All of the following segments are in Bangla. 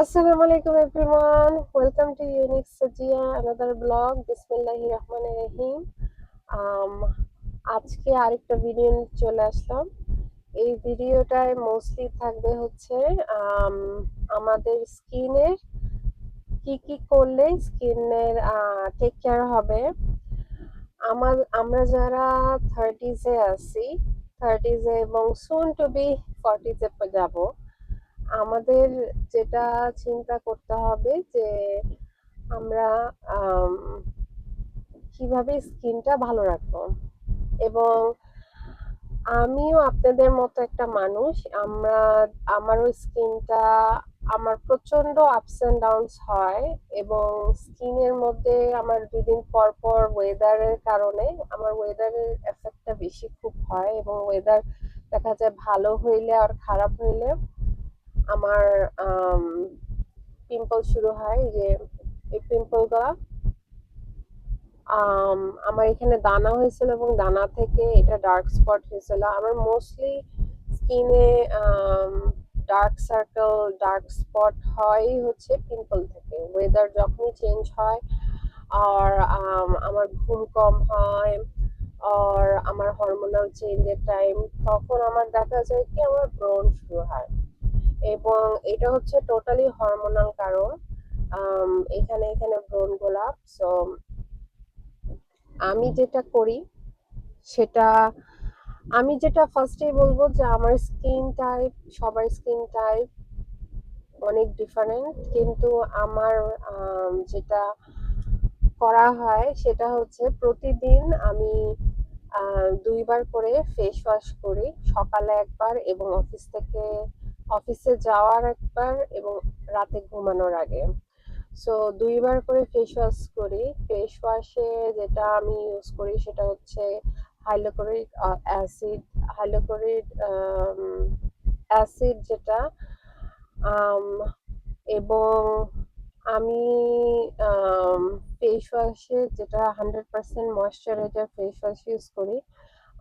Alaikum everyone. Welcome to Unique Sajia, another blog. Bismillahir Rahmanir Rahim. Um, আজকে আরেকটা ভিডিও চলে আসলাম এই ভিডিওটায় মোস্টলি থাকবে হচ্ছে আম, আমাদের স্কিনের কি কি করলে স্কিনের টেক কেয়ার হবে আমার আমরা যারা থার্টিজে আছি থার্টিজে এবং সুন টু বি ফর্টিজে যাব আমাদের যেটা চিন্তা করতে হবে যে আমরা আম, কীভাবে স্কিনটা ভালো রাখব। এবং আমিও আপনাদের মতো একটা মানুষ আমরা আমারও স্কিনটা আমার প্রচণ্ড আপস অ্যান্ড ডাউনস হয় এবং স্কিনের মধ্যে আমার দুদিন পর পর ওয়েদারের কারণে আমার ওয়েদারের এফেক্টটা বেশি খুব হয় এবং ওয়েদার দেখা যায় ভালো হইলে আর খারাপ হইলে আমার পিম্পল শুরু হয় যে এই পিম্পলগুলা আম, আমার এখানে দানা হয়েছিল এবং দানা থেকে এটা ডার্ক স্পট হয়েছিল। আমার মোস্টলি স্কিনে ডার্ক সার্কেল ডার্ক স্পট হয় হচ্ছে পিম্পল থেকে। ওয়েদার যখনই চেঞ্জ হয় আর আমার ঘুম কম হয় আর আমার হরমোনাল চেঞ্জের টাইম তখন আমার দেখা যায় কি আমার ব্রণ শুরু হয়। এবং এটা হচ্ছে টোটালি হরমোনাল কারণ। এখানে এখানে ব্রণ গোলাপ। সো আমি যেটা করি, সেটা, আমি যেটা ফার্স্টেই বলব যে আমার স্কিন টাইপ সবার স্কিন টাইপ অনেক ডিফারেন্ট কিন্তু আমার যেটা করা হয়, সেটা হচ্ছে প্রতিদিন আমি দুইবার করে ফেস ওয়াশ করি। সকালে একবার এবং অফিস থেকে অফিসে যাওয়ার একবার এবং রাতে ঘুমানোর আগে। সো দুইবার করে ফেস ওয়াশ করি। ফেস ওয়াশে যেটা আমি ইউজ করি সেটা হচ্ছে হাইলোক্লোরিক অ্যাসিড হাইলোক্লোরিক অ্যাসিড যেটা এবং আমি ফেস ওয়াশে যেটা hundred percent moisturizer face wash use করি।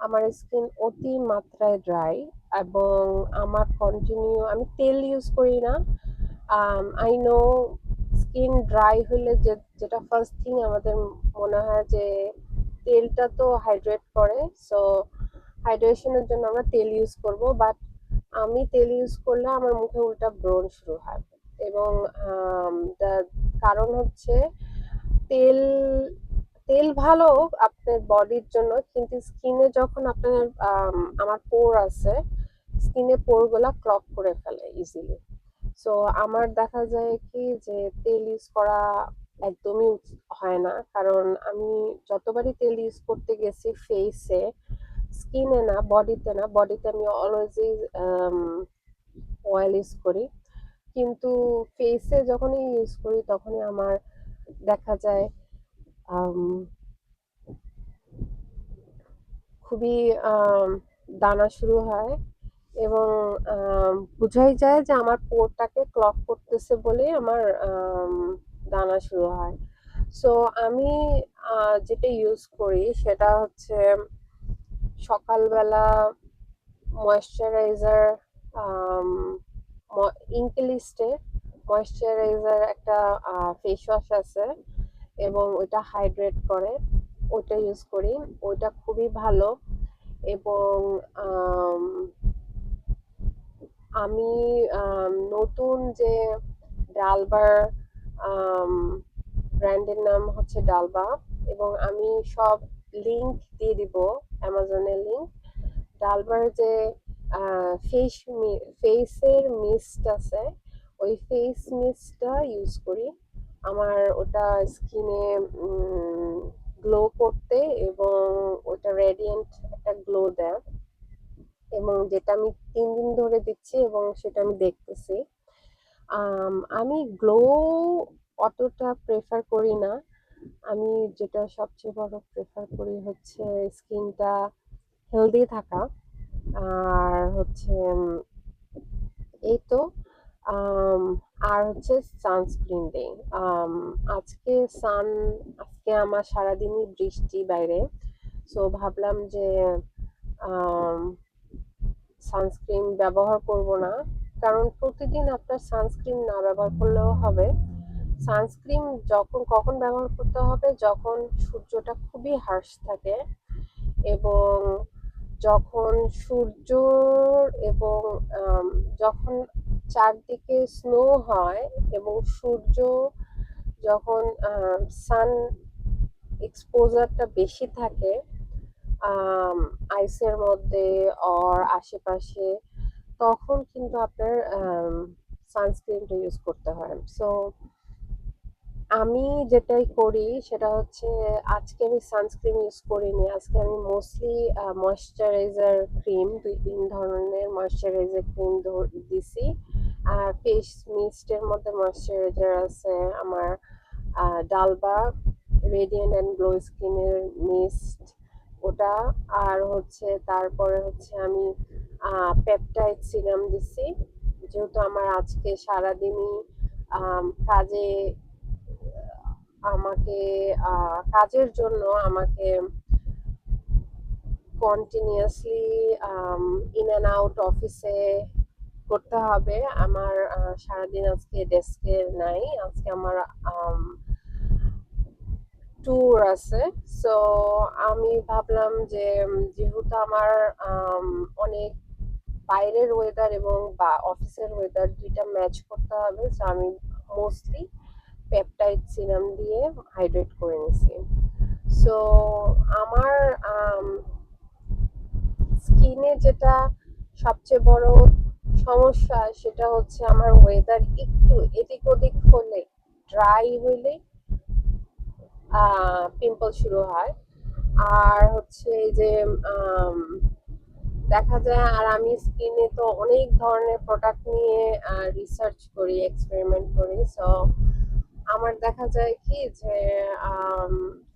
আমার স্কিন অতি মাত্রায় ড্রাই এবং আমার কন্টিনিউ আমি তেল ইউজ করি না। আই নো স্কিন ড্রাই হলে যে, যেটা ফার্স্ট থিং আমাদের মনে হয় যে তেলটা তো হাইড্রেট করে সো হাইড্রেশনের জন্য আমরা তেল ইউজ করব বাট আমি তেল ইউজ করলে আমার মুখে উল্টা ব্রণ শুরু হয়। এবং কারণ হচ্ছে তেল তেল ভালো আপনার বডির জন্য, কিন্তু স্কিনে যখন আপনার আমার পোর আছে স্কিনে পোরগুলা ক্লক করে ফেলে ইজিলি সো আমার দেখা যায় কি যে তেল ইউজ করা একদমই হয় না। কারণ আমি যতবারই তেল ইউজ করতে গেছি ফেসে স্কিনে না বডিতে না বডিতে আমি অলওয়েজই অয়েল ইউজ করি। কিন্তু ফেসে যখনই ইউজ করি, তখনই আমার দেখা যায় খুবই দানা শুরু হয় এবং বোঝাই যায় যে আমার পোরটাকে ক্লক করতেছে বলে আমার আম, দানা শুরু হয়। সো আমি যেটা ইউজ করি সেটা হচ্ছে সকালবেলা ময়শ্চারাইজার ইনকেলিস্টে ময়শ্চারাইজার একটা ফেস ওয়াশ আছে। এবং ওইটা হাইড্রেট করে, ওইটা ইউজ করি। ওইটা খুবই ভালো এবং, আমি নতুন যে ডালবার ব্র্যান্ডের নাম হচ্ছে ডালবা এবং আমি সব লিংক দিয়ে দিব, অ্যামাজনের লিংক ডালবার যে ফেস ফেসের মিস্ট আছে, ওই ফেস মিস্টটা ইউজ করি। আমার ওটা স্কিনে গ্লো করতে এবং ওটা রেডিয়েন্ট একটা গ্লো দেয়। এবং যেটা আমি তিন দিন ধরে দিচ্ছি এবং সেটা আমি দেখতেছি। আমি গ্লো অতটা প্রেফার করি না। আমি যেটা সবচেয়ে বড় প্রেফার করি হচ্ছে স্কিনটা হেলদি থাকা। আর হচ্ছে এই তো আর হচ্ছে সানস্ক্রিন দেই। আজকে সান আজকে আমার সারাদিনই বৃষ্টি বাইরে। সো ভাবলাম যে সানস্ক্রিন ব্যবহার করব না। কারণ প্রতিদিন আপনার সানস্ক্রিন না ব্যবহার করলেও হবে। সানস্ক্রিন যখন, কখন ব্যবহার করতে হবে? যখন সূর্যটা খুবই হার্শ থাকে এবং যখন সূর্য এবং যখন চারদিকে স্নো হয় এবং সূর্য যখন সান এক্সপোজারটা বেশি থাকে আইসের মধ্যে অর আশেপাশে, তখন কিন্তু আপনার সানস্ক্রিনটা ইউজ করতে হয়। সো আমি যেটাই করি সেটা হচ্ছে আজকে আমি সানস্ক্রিন ইউজ করিনি। আজকে আমি মোস্টলি ময়শ্চারাইজার ক্রিম দুই তিন ধরনের ময়শ্চারাইজার ক্রিম দিছি। আর ফেস মিস্টের মধ্যে ময়শ্চারাইজার আছে, আমার ডালবা রেডিয়েন্ট অ্যান্ড গ্লো স্কিনের মিস্ট ওটা, আর হচ্ছে তারপরে হচ্ছে আমি পেপটাইড সিরাম দিছি, যেহেতু আমার আজকে সারাদিনই কাজে, আমাকে কাজের জন্য আমাকে কন্টিনিউয়াসলি ইন অ্যান্ড আউট অফিসে করতে হবে। আমার সারাদিন আজকে ডেস্কে নাই। আজকে আমার ট্যুর আছে। সো আমি ভাবলাম যে যেহেতু আমার অনেক বাইরের ওয়েদার এবং বা অফিসের ওয়েদার দুইটা ম্যাচ করতে হবে সো আমি মোস্টলি পেপটাইড সিরাম দিয়ে হাইড্রেট করে নিছি সো আমার স্কিনে যেটা সবচেয়ে বড় সমস্যা সেটা হচ্ছে আমার ওয়েদার একটু এদিক ওদিক হলে ড্রাই হইলে পিম্পল শুরু হয়। আর হচ্ছে যে দেখা যায় আর আমি স্কিনে তো অনেক ধরনের প্রোডাক্ট নিয়ে রিসার্চ করি এক্সপেরিমেন্ট করি। সো আমার দেখা যায় কি যে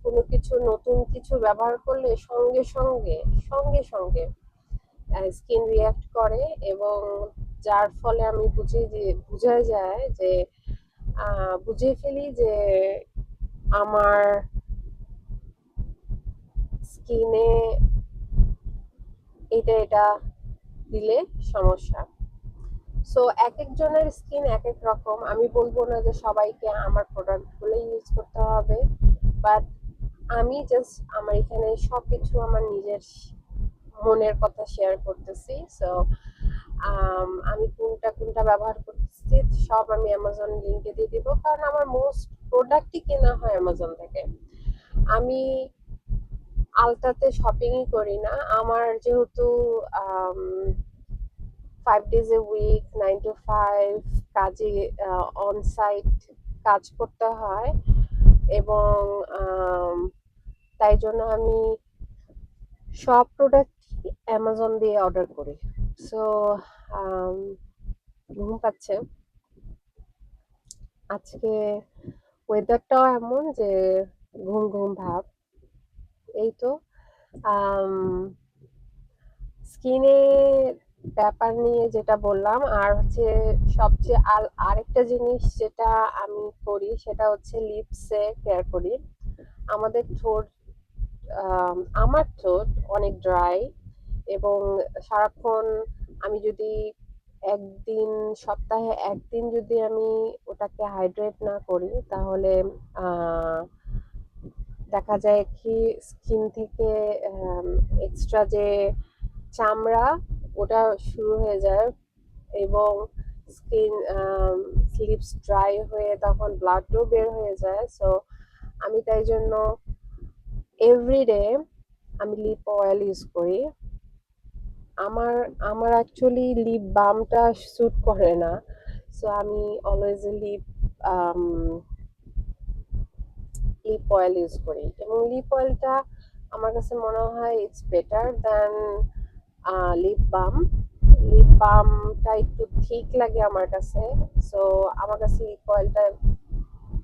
কোনো কিছু নতুন কিছু ব্যবহার করলে সঙ্গে সঙ্গে সঙ্গে সঙ্গে স্কিন রিয়াক্ট করে এবং যার ফলে আমি বুঝে বুঝা যায় যে বুঝে ফেলি যে আমার স্কিনে এটা এটা দিলে সমস্যা। সো এক একজনের স্কিন এক এক রকম। আমি বলব না যে সবাইকে আমার প্রোডাক্টগুলো ইউজ করতে হবে বাট আমি জাস্ট আমার এখানে সব কিছু আমার নিজের মনের কথা শেয়ার করতেছি। সো আমি কোনটা কোনটা ব্যবহার করতেছি, সব আমি অ্যামাজন লিঙ্কে দিয়ে দিব। কারণ আমার মোস্ট প্রোডাক্টই কেনা হয় অ্যামাজন থেকে। আমি আলতাতে শপিংই করি না। আমার যেহেতু five days a week nine to five কাজে অন সাইট কাজ করতে হয়। এবং তাই জন্য আমি সব প্রোডাক্ট অ্যামাজন দিয়ে অর্ডার করি। সো ঘুম পাচ্ছে। আজকে ওয়েদারটাও এমন যে ঘুম ঘুম ভাব। এই তো স্কিনে ব্যাপার নিয়ে যেটা বললাম, আর হচ্ছে সবচেয়ে আর আরেকটা জিনিস যেটা আমি করি, সেটা হচ্ছে লিপসে কেয়ার করি। আমাদের ঠোঁট আমার ঠোঁট অনেক ড্রাই এবং সারাক্ষণ আমি যদি একদিন, সপ্তাহে একদিন যদি আমি ওটাকে হাইড্রেট না করি, তাহলে দেখা যায় কি স্কিন থেকে এক্সট্রা যে চামড়া, ওটা শুরু হয়ে যায় এবং স্কিন স্লিপস ড্রাই হয়ে তখন ব্লাডও বের হয়ে যায়। সো আমি তাই জন্য এভরিডে আমি লিপ অয়েল ইউজ করি। আমার আমার অ্যাকচুয়ালি লিপ বামটা স্যুট করে না। সো আমি always lip lip oil use করি। এবং লিপ অয়েলটা আমার কাছে মনে হয় it's better than lip balm lip বামটা একটু ঠিক লাগে আমার কাছে। সো আমার কাছে লিপ অয়েলটা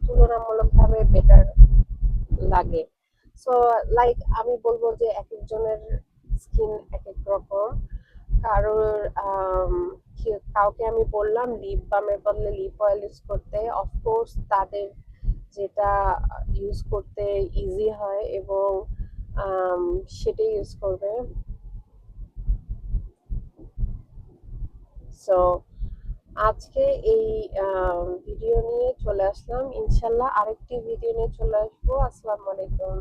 তুলনামূলকভাবে বেটার লাগে। সো লাইক আমি বলব যে এক একজনের স্কিন এক এক রকম কারোর কাউকে আমি বললাম লিপ বামের বদলে লিপ অয়েল ইউজ করতে অফকোর্স তাদের যেটা ইউজ করতে ইজি হয় এবং সেটাই ইউজ করবে। সো আজকে এই ভিডিও নিয়ে চলে আসলাম। ইনশাল্লাহ আরেকটি ভিডিও নিয়ে চলে আসব। আসসালামু আলাইকুম।